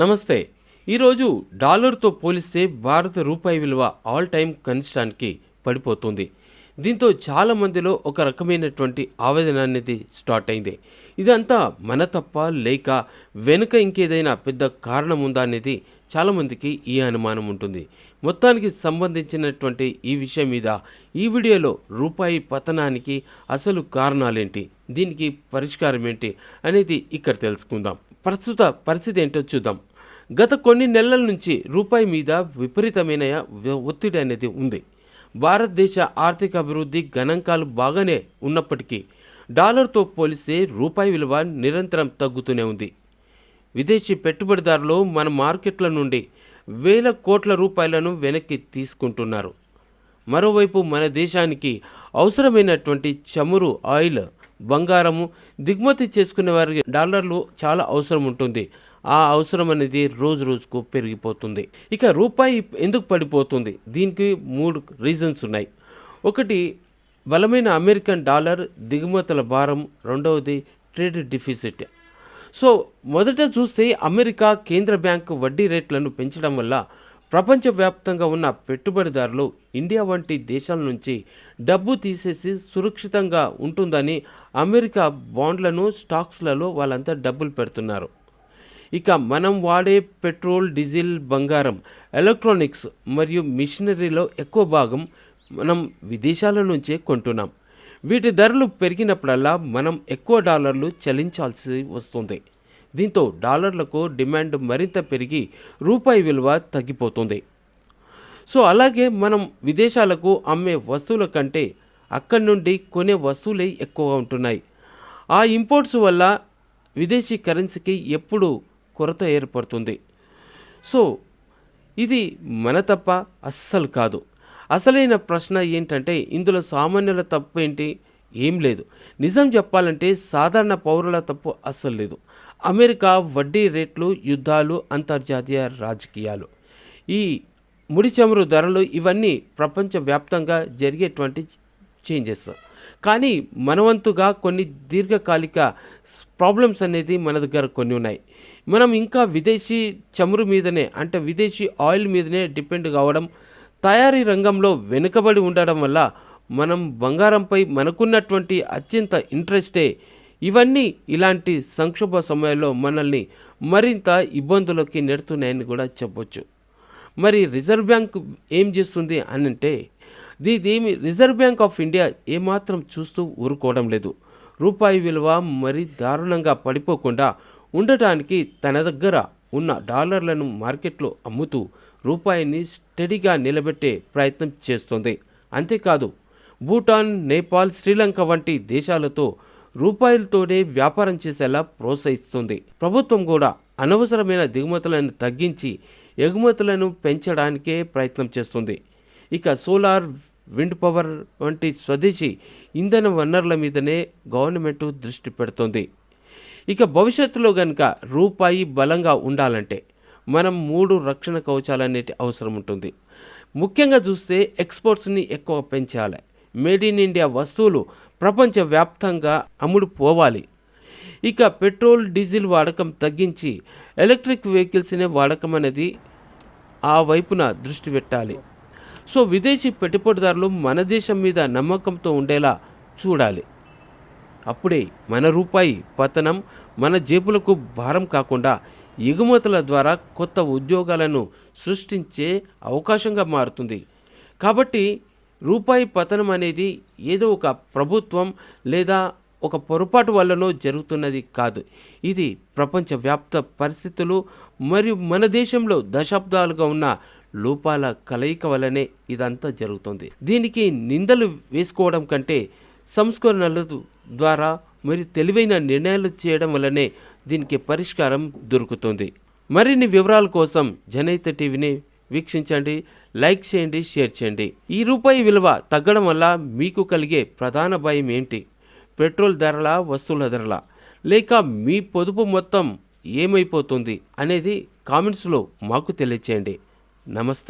నమస్తే. ఈరోజు డాలర్తో పోలిస్తే భారత రూపాయి విలువ ఆల్ టైమ్ కనిష్టానికి పడిపోతుంది. దీంతో చాలా మందిలో ఒక రకమైనటువంటి ఆవేదన అనేది స్టార్ట్ అయింది. ఇదంతా మన తప్ప లేక వెనుక ఇంకేదైనా పెద్ద కారణం ఉందా అనేది చాలామందికి ఈ అనుమానం ఉంటుంది. మొత్తానికి సంబంధించినటువంటి ఈ విషయం మీద ఈ వీడియోలో రూపాయి పతనానికి అసలు కారణాలేంటి? దీనికి పరిష్కారం ఏంటి? అనేది ఇక్కడ తెలుసుకుందాం. ప్రస్తుత పరిస్థితి ఏంటో చూద్దాం. గత కొన్ని నెలల నుంచి రూపాయి మీద విపరీతమైన ఒత్తిడి అనేది ఉంది. భారతదేశ ఆర్థిక అభివృద్ధి గణాంకాలు బాగానే ఉన్నప్పటికీ డాలర్తో పోలిస్తే రూపాయి విలువ నిరంతరం తగ్గుతూనే ఉంది. విదేశీ పెట్టుబడిదారులు మన మార్కెట్ల నుండి వేల కోట్ల రూపాయలను వెనక్కి తీసుకుంటున్నారు. మరోవైపు మన దేశానికి అవసరమైనటువంటి చమురు ఆయిల్ బంగారము దిగుమతి చేసుకునే వారికి డాలర్లు చాలా అవసరం ఉంటుంది. ఆ అవసరం అనేది రోజు రోజుకు పెరిగిపోతుంది. ఇక రూపాయి ఎందుకు పడిపోతుంది? దీనికి మూడు రీజన్స్ ఉన్నాయి. ఒకటి బలమైన అమెరికన్ డాలర్ దిగుమతుల భారం. రెండవది ట్రేడ్ డిఫిసిట్. సో మొదట చూస్తే అమెరికా కేంద్ర బ్యాంకు వడ్డీ రేట్లను పెంచడం వల్ల ప్రపంచవ్యాప్తంగా ఉన్న పెట్టుబడిదారులు ఇండియా వంటి దేశాల నుంచి డబ్బు తీసేసి సురక్షితంగా ఉంటుందని అమెరికా బాండ్లను స్టాక్స్లలో వాళ్ళంతా డబ్బులు పెడుతున్నారు. ఇక మనం వాడే పెట్రోల్ డీజిల్ బంగారం ఎలక్ట్రానిక్స్ మరియు మిషనరీలో ఎక్కువ భాగం మనం విదేశాల నుంచే కొంటున్నాం. వీటి ధరలు పెరిగినప్పుడల్లా మనం ఎక్కువ డాలర్లు చెల్లించాల్సి వస్తుంది. దీంతో డాలర్లకు డిమాండ్ మరింత పెరిగి రూపాయి విలువ తగ్గిపోతుంది. సో అలాగే మనం విదేశాలకు అమ్మే వస్తువుల కంటే అక్కడి నుండి కొనే వస్తువులే ఎక్కువగా ఉంటున్నాయి. ఆ ఇంపోర్ట్స్ వల్ల విదేశీ కరెన్సీకి ఎప్పుడు కొరత ఏర్పడుతుంది. సో ఇది మన తప్ప అస్సలు కాదు. అసలైన ప్రశ్న ఏంటంటే ఇందులో సామాన్యుల తప్పు ఏంటి? ఏం లేదు. నిజం చెప్పాలంటే సాధారణ పౌరుల తప్పు అస్సలు లేదు. అమెరికా వడ్డీ రేట్లు యుద్ధాలు అంతర్జాతీయ రాజకీయాలు. ఈ ముడి చమురు ధరలు ఇవన్నీ ప్రపంచవ్యాప్తంగా జరిగేటువంటి చేంజెస్. కానీ మనవంతుగా కొన్ని దీర్ఘకాలిక ప్రాబ్లమ్స్ అనేది మన దగ్గర కొన్ని ఉన్నాయి. మనం ఇంకా విదేశీ చమురు మీదనే అంటే విదేశీ ఆయిల్ మీదనే డిపెండ్ కావడం తయారీ రంగంలో వెనుకబడి ఉండడం వల్ల మనం బంగారంపై మనకున్నటువంటి అత్యంత ఇంట్రెస్టే ఇవన్నీ ఇలాంటి సంక్షోభ సమయాల్లో మనల్ని మరింత ఇబ్బందులకి నెడుతున్నాయని కూడా చెప్పొచ్చు. మరి రిజర్వ్ బ్యాంక్ ఏం చేస్తుంది అని అంటే దీదేమి రిజర్వ్ బ్యాంక్ ఆఫ్ ఇండియా ఏమాత్రం చూస్తూ ఊరుకోవడం లేదు. రూపాయి విలువ మరి దారుణంగా పడిపోకుండా ఉండటానికి తన దగ్గర ఉన్న డాలర్లను మార్కెట్లో అమ్ముతూ రూపాయిని స్టడీగా నిలబెట్టే ప్రయత్నం చేస్తుంది. అంతేకాదు భూటాన్ నేపాల్ శ్రీలంక వంటి దేశాలతో రూపాయలతోనే వ్యాపారం చేసేలా ప్రోత్సహిస్తుంది. ప్రభుత్వం కూడా అనవసరమైన దిగుమతులను తగ్గించి ఎగుమతులను పెంచడానికే ప్రయత్నం చేస్తుంది. ఇక సోలార్ విండ్ పవర్ వంటి స్వదేశీ ఇంధన వనరుల మీదనే గవర్నమెంట్ దృష్టి పెడుతుంది. ఇక భవిష్యత్తులో కనుక రూపాయి బలంగా ఉండాలంటే మనం మూడు రక్షణ కవచాలనేటి అవసరం ఉంటుంది. ముఖ్యంగా చూస్తే ఎక్స్పోర్ట్స్ని ఎక్కువ పెంచాలి. మేడ్ ఇన్ ఇండియా వస్తువులు ప్రపంచవ్యాప్తంగా అమ్ముడు పోవాలి ఇక పెట్రోల్ డీజిల్ వాడకం తగ్గించి ఎలక్ట్రిక్ వెహికల్స్నే వాడకం అనేది ఆ వైపున దృష్టి పెట్టాలి. సో విదేశీ పెట్టుబడిదారులు మన దేశం మీద నమ్మకంతో ఉండేలా చూడాలి. అప్పుడే మన రూపాయి పతనం మన జేబులకు భారం కాకుండా ఎగుమతుల ద్వారా కొత్త ఉద్యోగాలను సృష్టించే అవకాశంగా మారుతుంది. కాబట్టి రూపాయి పతనం అనేది ఏదో ఒక ప్రభుత్వం లేదా ఒక పొరపాటు వల్లనో జరుగుతున్నది కాదు. ఇది ప్రపంచవ్యాప్త పరిస్థితులు మరియు మన దేశంలో దశాబ్దాలుగా ఉన్న లోపాల కలయిక వల్లనే ఇదంతా జరుగుతుంది. దీనికి నిందలు వేసుకోవడం కంటే సంస్కరణల ద్వారా మరి తెలివైన నిర్ణయాలు చేయడం వల్లనే దీనికి పరిష్కారం దొరుకుతుంది. మరిన్ని వివరాల కోసం జనైత టీవీని వీక్షించండి. లైక్ చేయండి షేర్ చేయండి. ఈ రూపాయి విలువ తగ్గడం వల్ల మీకు కలిగే ప్రధాన భయం ఏంటి? పెట్రోల్ ధరల వస్తువుల ధరల? లేక మీ పొదుపు మొత్తం ఏమైపోతుంది అనేది కామెంట్స్లో మాకు తెలియచేయండి. నమస్తే.